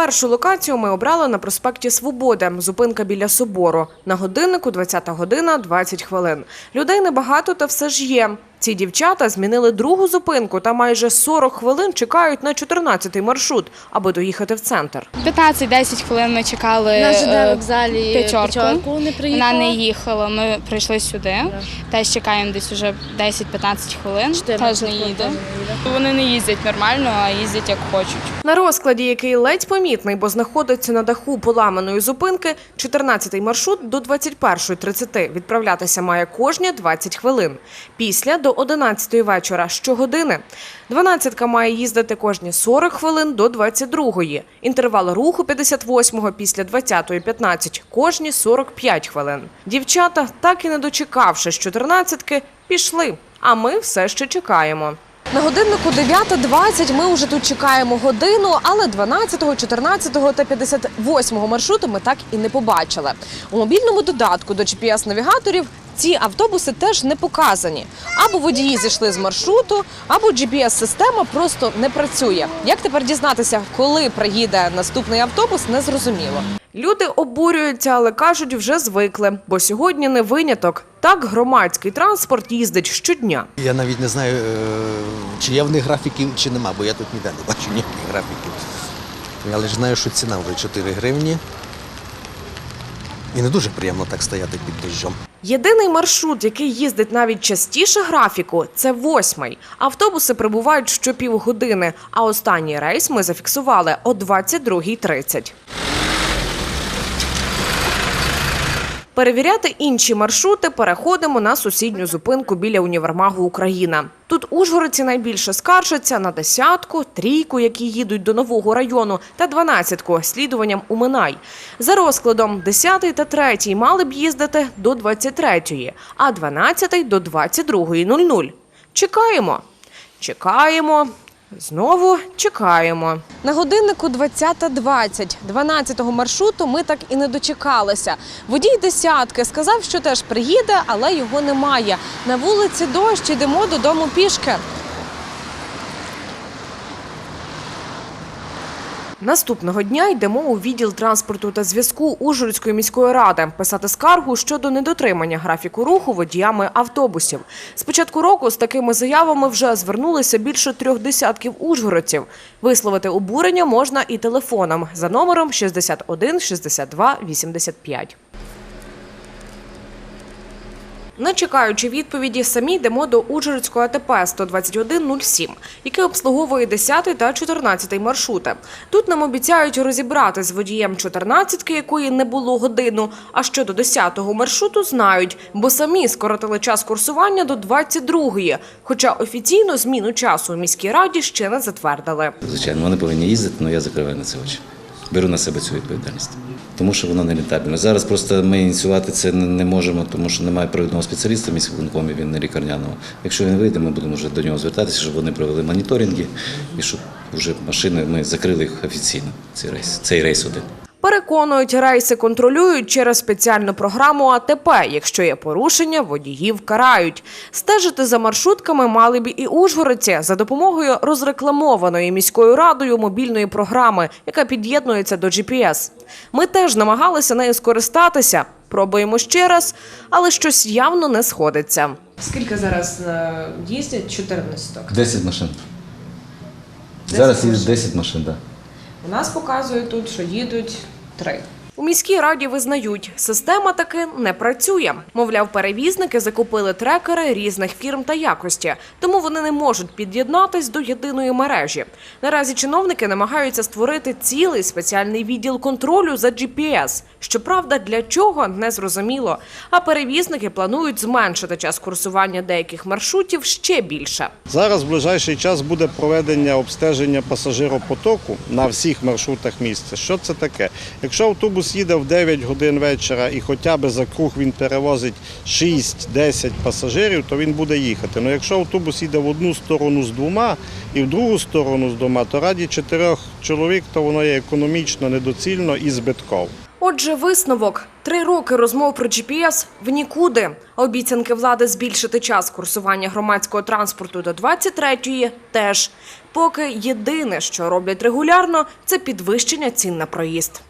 Першу локацію ми обрали на проспекті Свободи. Зупинка біля собору. На годиннику 20 година 20 хвилин. Людей небагато, та все ж є. Ці дівчата змінили другу зупинку та майже 40 хвилин чекають на 14-й маршрут, аби доїхати в центр. 15-10 хвилин ми чекали На е, ЖД вокзалі п'ятерку. п'ятерку не приїхала. Вона не їхала. Ми прийшли сюди. Теж чекаємо десь уже 10-15 хвилин. 14 Теж не їде. Вони не їздять нормально, а їздять як хочуть. На розкладі, який ледь помітний, бо знаходиться на даху поламаної зупинки, 14-й маршрут до 21.30 відправлятися має кожні 20 хвилин. Після до 11-ї вечора щогодини. 12-ка має їздити кожні 40 хвилин до 22-ї. Інтервал руху 58-го після 20-ї 15 кожні 45 хвилин. Дівчата, так і не дочекавши з 14-ки, пішли. А ми все ще чекаємо. На годиннику 9.20 ми вже тут чекаємо годину, але 12, 14 та 58 маршруту ми так і не побачили. У мобільному додатку до GPS-навігаторів ці автобуси теж не показані. Або водії зійшли з маршруту, або GPS-система просто не працює. Як тепер дізнатися, коли приїде наступний автобус, незрозуміло. Люди обурюються, але кажуть, вже звикли, бо сьогодні не виняток. Так громадський транспорт їздить щодня. Я навіть не знаю, е, чи є в них графіків, чи нема, бо я тут ніде не бачу ніяких графіків. Я лише знаю, що ціна вже 4 гривні. І не дуже приємно так стояти під дощом. Єдиний маршрут, який їздить навіть частіше графіку, це восьмий. Автобуси прибувають щопівгодини, а останній рейс ми зафіксували о 22.30. Перевіряти інші маршрути переходимо на сусідню зупинку біля універмагу Україна. Тут ужгородці найбільше скаржаться на десятку, трійку, які їдуть до нового району, та дванадцятку слідуванням у Минай. За розкладом, десятий та третій мали б їздити до 23-ї, а дванадцятий до 22.00. Чекаємо. Чекаємо. Знову чекаємо. На годиннику 20.20. 12-го маршруту ми так і не дочекалися. Водій десятки сказав, що теж приїде, але його немає. На вулиці дощ, йдемо додому пішки. Наступного дня йдемо у відділ транспорту та зв'язку Ужгородської міської ради писати скаргу щодо недотримання графіку руху водіями автобусів. З початку року з такими заявами вже звернулися більше трьох десятків ужгородців. Висловити обурення можна і телефоном за номером 61 62 85. Не чекаючи відповіді, самі йдемо до Ужгородського АТП 12107, який обслуговує 10 та 14 маршрути. Тут нам обіцяють розібрати з водієм 14-ки, якої не було годину. А щодо 10-го маршруту знають, бо самі скоротили час курсування до 22-ї, хоча офіційно зміну часу у міській раді ще не затвердили. Звичайно, вони повинні їздити, але я закриваю на це очі. Беру на себе цю відповідальність, тому що воно не рентабельно. Зараз просто ми ініціювати це не можемо, тому що немає провідного спеціаліста в міськвиконкомі, він не лікарняного. Якщо він вийде, ми будемо вже до нього звертатися, щоб вони провели моніторинги і щоб вже машини ми закрили їх офіційно. Цей рейс, цей рейс один. Переконують, рейси контролюють через спеціальну програму АТП. Якщо є порушення, водіїв карають. Стежити за маршрутками мали б і ужгородці за допомогою розрекламованої міською радою мобільної програми, яка під'єднується до GPS. Ми теж намагалися нею скористатися. Пробуємо ще раз, але щось явно не сходиться. Скільки зараз е, їздять 14 10 машин. Зараз їде 10 машин, так. У нас показує тут, що їдуть три. У міській раді визнають, система таки не працює. Мовляв, перевізники закупили трекери різних фірм та якості, тому вони не можуть під'єднатись до єдиної мережі. Наразі чиновники намагаються створити цілий спеціальний відділ контролю за GPS. Щоправда, для чого не зрозуміло. А перевізники планують зменшити час курсування деяких маршрутів ще більше. Зараз в ближайший час буде проведення обстеження пасажиропотоку на всіх маршрутах місця. Що це таке? Якщо автобус їде в 9 годин вечора і хоча б за круг він перевозить 6-10 пасажирів, то він буде їхати. Ну якщо автобус їде в одну сторону з двома і в другу сторону з двома, то раді чотирьох чоловік то воно є економічно недоцільно і збитково. Отже, висновок три роки розмов про GPS в нікуди. Обіцянки влади збільшити час курсування громадського транспорту до 23-ї теж. Поки єдине, що роблять регулярно, це підвищення цін на проїзд.